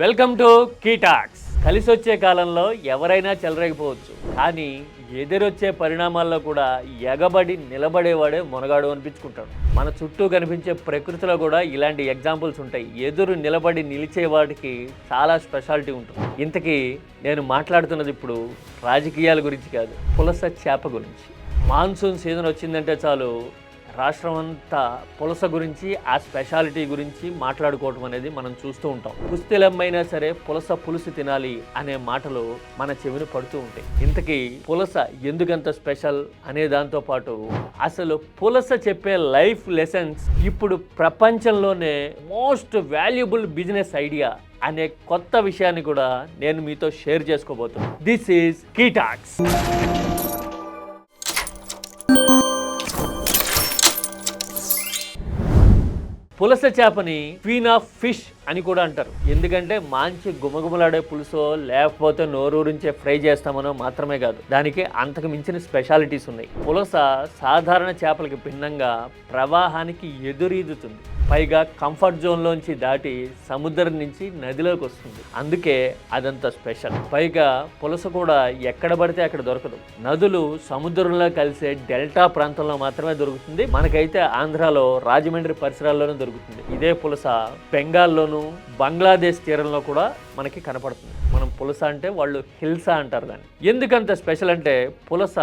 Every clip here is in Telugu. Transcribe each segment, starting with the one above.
వెల్కమ్ టు కీటాక్స్ కలిసి వచ్చే కాలంలో ఎవరైనా చెలరేగిపోవచ్చు. కానీ ఎదురొచ్చే పరిణామాల్లో కూడా ఎగబడి నిలబడేవాడే మునగాడు అనిపించుకుంటాడు. మన చుట్టూ కనిపించే ప్రకృతిలో కూడా ఇలాంటి ఎగ్జాంపుల్స్ ఉంటాయి. ఎదురు నిలబడి నిలిచేవాడికి చాలా స్పెషాలిటీ ఉంటుంది. ఇంతకీ నేను మాట్లాడుతున్నది ఇప్పుడు రాజకీయాల గురించి కాదు పులస చేప గురించి. మాన్సూన్ సీజన్ వచ్చిందంటే చాలు రాష్ట్రం అంతా పులస గురించి ఆ స్పెషాలిటీ గురించి మాట్లాడుకోవటం అనేది మనం చూస్తూ ఉంటాం. కుస్తీలమ్మైనా సరే పులస పులుసు తినాలి అనే మాటలు మన చెవిని పడుతూ ఉంటాయి. ఇంతకీ పులస ఎందుకంత స్పెషల్ అనే దాంతో పాటు అసలు పులస చెప్పే లైఫ్ లెసన్స్ ఇప్పుడు ప్రపంచంలోనే మోస్ట్ వాల్యుబుల్ బిజినెస్ ఐడియా అనే కొత్త విషయాన్ని కూడా నేను మీతో షేర్ చేసుకోబోతున్నాను దిస్ ఈజ్ కీటాక్స్. పులస చేపని క్వీన్ ఆఫ్ ఫిష్ అని కూడా అంటారు. ఎందుకంటే మంచి గుమగుమలాడే పులుసో లేకపోతే నోరూరించే ఫ్రై చేస్తామనో మాత్రమే కాదు. దానికి అంతకు మించిన స్పెషాలిటీస్ ఉన్నాయి. పులస సాధారణ చేపలకి భిన్నంగా ప్రవాహానికి ఎదురీదుతుంది. పైగా కంఫర్ట్ జోన్లోంచి దాటి సముద్రం నుంచి నదిలోకి వస్తుంది. అందుకే అదంత స్పెషల్ పైగా పులస కూడా ఎక్కడ పడితే అక్కడ దొరకదు. నదులు సముద్రంలో కలిసే డెల్టా ప్రాంతంలో మాత్రమే దొరుకుతుంది. మనకైతే ఆంధ్రాలో రాజమండ్రి పరిసరాల్లోనూ దొరుకుతుంది. ఇదే పులస బెంగాల్లోనూ బంగ్లాదేశ్ తీరంలో కూడా మనకి కనపడుతుంది. మనం పులస అంటే వాళ్ళు హిల్సా అంటారు దాన్ని. ఎందుకంత స్పెషల్ అంటే పులస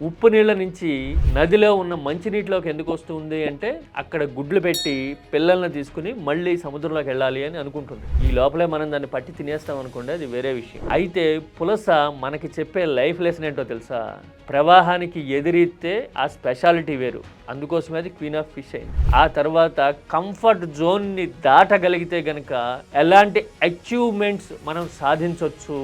ఉప్పు నీళ్ళ నుంచి నదిలో ఉన్న మంచినీటిలోకి ఎందుకు వస్తుంది అంటే అక్కడ గుడ్లు పెట్టి పిల్లల్ని తీసుకుని మళ్ళీ సముద్రంలోకి వెళ్ళాలి అని అనుకుంటుంది. ఈ లోపలే మనం దాన్ని పట్టి తినేస్తాం అనుకోండి అది వేరే విషయం. అయితే పులస మనకి చెప్పే లైఫ్ లెసన్ ఏంటో తెలుసా? ప్రవాహానికి ఎదిరిస్తే ఆ స్పెషాలిటీ వేరు. అందుకోసమే అది క్వీన్ ఆఫ్ ఫిష్ అయింది. ఆ తర్వాత కంఫర్ట్ జోన్ని దాటగలిగితే గనక ఎలాంటి అచీవ్మెంట్స్ మనం సాధించవచ్చు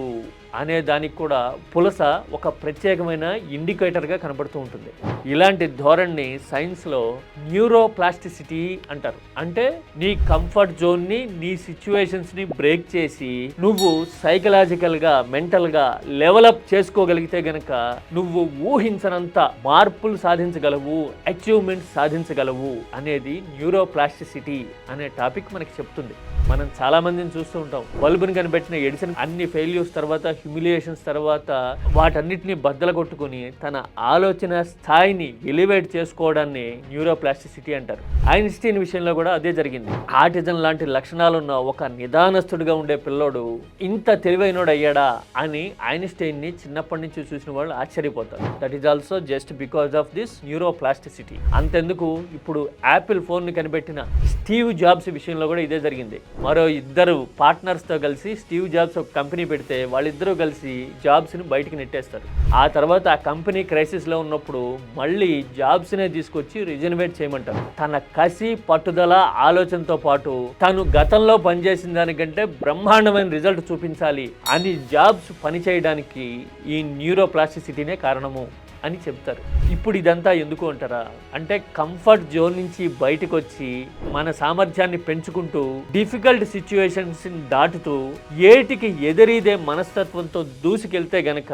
అనే దానికి కూడా పులస ఒక ప్రత్యేకమైన ఇండికేటర్గా కనబడుతూ ఉంటుంది. ఇలాంటి ధోరణిని సైన్స్లో న్యూరోప్లాస్టిసిటీ అంటారు. అంటే నీ కంఫర్ట్ జోన్ని నీ సిచ్యువేషన్స్ని బ్రేక్ చేసి నువ్వు సైకలాజికల్గా మెంటల్గా లెవలప్ చేసుకోగలిగితే గనక నువ్వు ఊహించనంత మార్పులు సాధించగలవు అచీవ్మెంట్స్ సాధించగలవు అనేది న్యూరోప్లాస్టిసిటీ అనే టాపిక్ మనకి చెప్తుంది. మనం చాలామందిని చూస్తూ ఉంటాం. బల్బుని కనిపెట్టిన ఎడిసన్ అన్ని ఫెయిల్యూర్స్ తర్వాత హ్యూమిలియేషన్స్ తర్వాత వాటన్నిటిని బద్దలు కొట్టుకుని తన ఆలోచన స్థాయిని ఎలివేట్ చేసుకోవడాన్ని న్యూరోప్లాస్టిసిటీ అంటారు. ఐన్స్టీన్ విషయంలో కూడా అదే జరిగింది. ఆటిజం లాంటి లక్షణాలున్న ఒక నిదానస్తుడిగా ఉండే పిల్లోడు ఇంత తెలివైనోడు అయ్యాడా అని ఐన్స్టైన్ని చిన్నప్పటి నుంచి చూసిన వాళ్ళు ఆశ్చర్యపోతారు. That is also just because of this neuroplasticity అంతెందుకు ఇప్పుడు యాపిల్ ఫోన్ని కనిపెట్టిన స్టీవ్ జాబ్స్ విషయంలో కూడా ఇదే జరిగింది. మరో ఇద్దరు పార్ట్నర్స్తో కలిసి స్టీవ్ జాబ్స్ ఒక కంపెనీ పెడితే వాళ్ళిద్దరూ కలిసి జాబ్స్ని బయటికి నెట్టేస్తారు. ఆ తర్వాత ఆ కంపెనీ క్రైసిస్లో ఉన్నప్పుడు మళ్ళీ జాబ్స్నే తీసుకొచ్చి రిజనవేట్ చేయమంటారు. తన కసి పట్టుదల ఆలోచనతో పాటు తను గతంలో పనిచేసిన దానికంటే బ్రహ్మాండమైన రిజల్ట్ చూపించాలి అని జాబ్స్ పనిచేయడానికి ఈ న్యూరోప్లాస్టిసిటీనే కారణము. అని చెప్తారు. ఇప్పుడు ఇదంతా ఎందుకు అంటారా? అంటే కంఫర్ట్ జోన్ నుంచి బయటకు వచ్చి మన సామర్థ్యాన్ని పెంచుకుంటూ డిఫికల్ట్ సిచ్యువేషన్స్ దాటుతూ ఏటికి ఎదురీదే మనస్తత్వంతో దూసుకెళ్తే గనక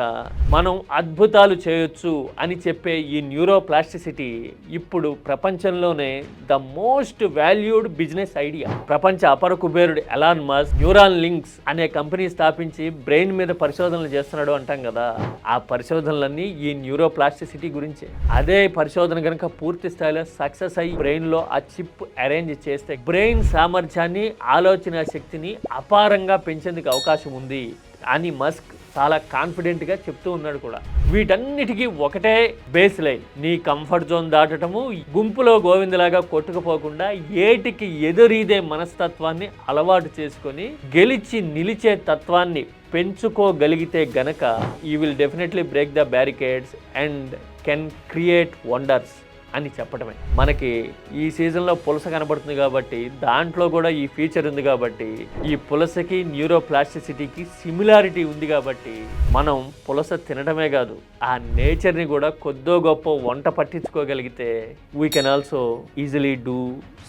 మనం అద్భుతాలు చేయొచ్చు అని చెప్పే ఈ న్యూరోప్లాస్టిసిటీ ఇప్పుడు ప్రపంచంలోనే the most valued business idea ప్రపంచ అపర కుబేరుడు ఎలాన్ మస్ న్యూరాన్ లింక్స్ అనే కంపెనీ స్థాపించి బ్రెయిన్ మీద పరిశోధనలు చేస్తున్నాడు అంటాం కదా. ఆ పరిశోధనలన్నీ ఈ ప్లాస్టిసిటీ గురించే. అదే పరిశోధన కనుక పూర్తి స్థాయిలో సక్సెస్ అయ్యి బ్రెయిన్లో ఆ చిప్ అరేంజ్ చేస్తే బ్రెయిన్ సామర్థ్యాన్ని ఆలోచన శక్తిని అపారంగా పెంచేందుకు అవకాశం ఉంది అని మస్క్ చాలా కాన్ఫిడెంట్గా చెప్తూ ఉన్నాడు కూడా. వీటన్నిటికీ ఒకటే బేస్ లైన్ నీ కంఫర్ట్ జోన్ దాటటము గుంపులో గోవిందలాగా కొట్టుకుపోకుండా ఏటికి ఎదురీదే మనస్తత్వాన్ని అలవాటు చేసుకొని గెలిచి నిలిచే తత్వాన్ని పెంచుకోగలిగితే గనక you will definitely break the barricades and can create wonders అని చెప్పడమే మనకి ఈ సీజన్లో పులస కనబడుతుంది కాబట్టి దాంట్లో కూడా ఈ ఫీచర్ ఉంది కాబట్టి ఈ పులసకి న్యూరోప్లాస్టిసిటీకి సిమిలారిటీ ఉంది కాబట్టి మనం పులస తినడమే కాదు ఆ నేచర్ని కూడా కొద్దో గొప్ప వంట పట్టించుకోగలిగితే we can also easily do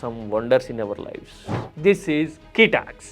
some wonders in our life this is కీటాక్స్